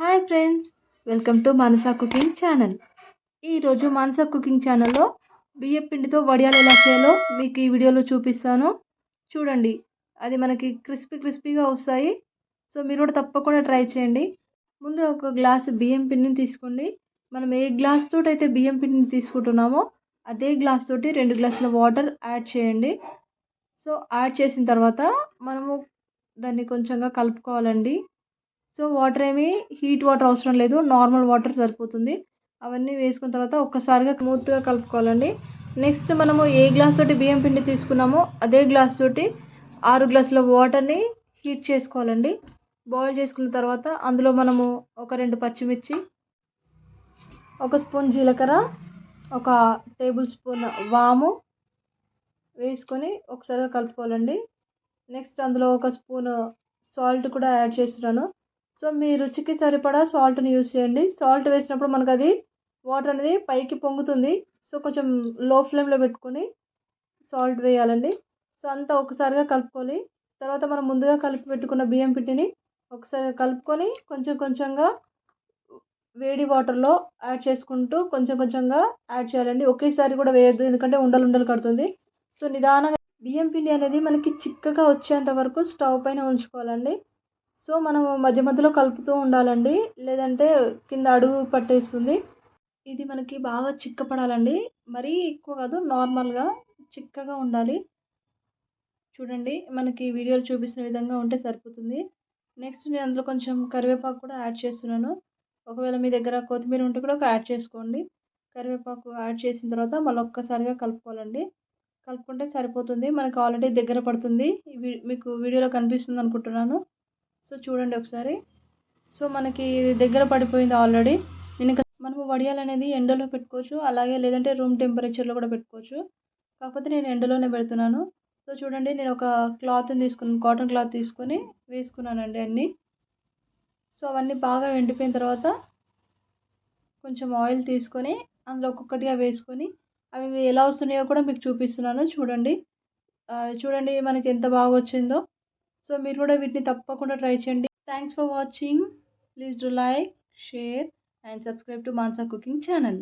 Hi friends welcome to Manasa cooking channel. ఈరోజు Manasa cooking ఛానల్లో బియ్యం పిండితో వడియాలు ఎలా చేయాలో మీకు ఈ వీడియోలో చూపిస్తాను. చూడండి అది మనకి క్రిస్పీ క్రిస్పీగా వస్తాయి. సో మీరు కూడా తప్పకుండా ట్రై చేయండి. ముందు ఒక గ్లాస్ బియ్యం పిండిని తీసుకోండి. మనం ఏ గ్లాస్ తోటి అయితే బియ్యం పిండిని తీసుకుంటున్నామో అదే గ్లాస్ తోటి రెండు గ్లాసుల వాటర్ యాడ్ చేయండి. సో యాడ్ చేసిన తర్వాత మనము దాన్ని కొంచెంగా కలుపుకోవాలండి. సో వాటర్ ఏమి హీట్ వాటర్ అవసరం లేదు. నార్మల్ వాటర్ సరిపోతుంది. అవన్నీ వేసుకున్న తర్వాత ఒక్కసారిగా స్మూత్గా కలుపుకోవాలండి. నెక్స్ట్ మనము ఏ గ్లాస్ తోటి బియ్యం పిండి తీసుకున్నామో అదే గ్లాస్ తోటి ఆరు గ్లాసుల వాటర్ని హీట్ చేసుకోవాలండి. బాయిల్ చేసుకున్న తర్వాత అందులో మనము ఒక రెండు పచ్చిమిర్చి ఒక స్పూన్ జీలకర్ర ఒక టేబుల్ స్పూన్ వాము వేసుకొని ఒకసారిగా కలుపుకోవాలండి. నెక్స్ట్ అందులో ఒక స్పూన్ సాల్ట్ కూడా యాడ్ చేస్తున్నాను. సో మీ రుచికి సరిపడా సాల్ట్ని యూస్ చేయండి. సాల్ట్ వేసినప్పుడు మనకు అది వాటర్ అనేది పైకి పొంగుతుంది. సో కొంచెం లో ఫ్లేమ్లో పెట్టుకొని సాల్ట్ వేయాలండి. సో అంతా ఒకసారిగా కలుపుకోవాలి. తర్వాత మనం ముందుగా కలిపి పెట్టుకున్న బియ్యం పిండిని ఒకసారి కలుపుకొని కొంచెం కొంచెంగా వేడి వాటర్లో యాడ్ చేసుకుంటూ కొంచెం కొంచెంగా యాడ్ చేయాలండి. ఒకేసారి కూడా వేయద్దు ఎందుకంటే ఉండలు ఉండలు కడుతుంది. సో నిదానంగా బియ్యం పిండి అనేది మనకి చిక్కగా వచ్చేంత వరకు స్టవ్ పైన ఉంచుకోవాలండి. సో మనం మధ్య మధ్యలో కలుపుతూ ఉండాలండి. లేదంటే కింద అడుగు పట్టేస్తుంది. ఇది మనకి బాగా చిక్కపడాలండి. మరీ ఎక్కువ కాదు నార్మల్గా చిక్కగా ఉండాలి. చూడండి మనకి వీడియోలు చూపిస్తున్న విధంగా ఉంటే సరిపోతుంది. నెక్స్ట్ నేను అందులో కొంచెం కరివేపాకు కూడా యాడ్ చేస్తున్నాను. ఒకవేళ మీ దగ్గర కొత్తిమీర ఉంటే కూడా ఒక యాడ్ చేసుకోండి. కరివేపాకు యాడ్ చేసిన తర్వాత మళ్ళీ ఒక్కసారిగా కలుపుకోవాలండి. కలుపుకుంటే సరిపోతుంది. మనకు ఆల్రెడీ దగ్గర పడుతుంది. మీకు వీడియోలో కనిపిస్తుంది అనుకుంటున్నాను. సో చూడండి ఒకసారి. సో మనకి దగ్గర పడిపోయింది ఆల్రెడీ. నేను మనము వడియాలు అనేది ఎండలో పెట్టుకోవచ్చు. అలాగే లేదంటే రూమ్ టెంపరేచర్లో కూడా పెట్టుకోవచ్చు. కాకపోతే నేను ఎండలోనే పెడుతున్నాను. సో చూడండి నేను ఒక క్లాత్ని తీసుకున్నాను. కాటన్ క్లాత్ తీసుకొని వేసుకున్నానండి అన్నీ. సో అవన్నీ బాగా ఎండిపోయిన తర్వాత కొంచెం ఆయిల్ తీసుకొని అందులో ఒక్కొక్కటిగా వేసుకొని అవి ఎలా వస్తున్నాయో కూడా మీకు చూపిస్తున్నాను. చూడండి. చూడండి మనకి ఎంత బాగా వచ్చిందో. సో మీరు కూడా వీటిని తప్పకుండా ట్రై చేయండి. Thanks for watching please do like share and subscribe to Manasa cooking channel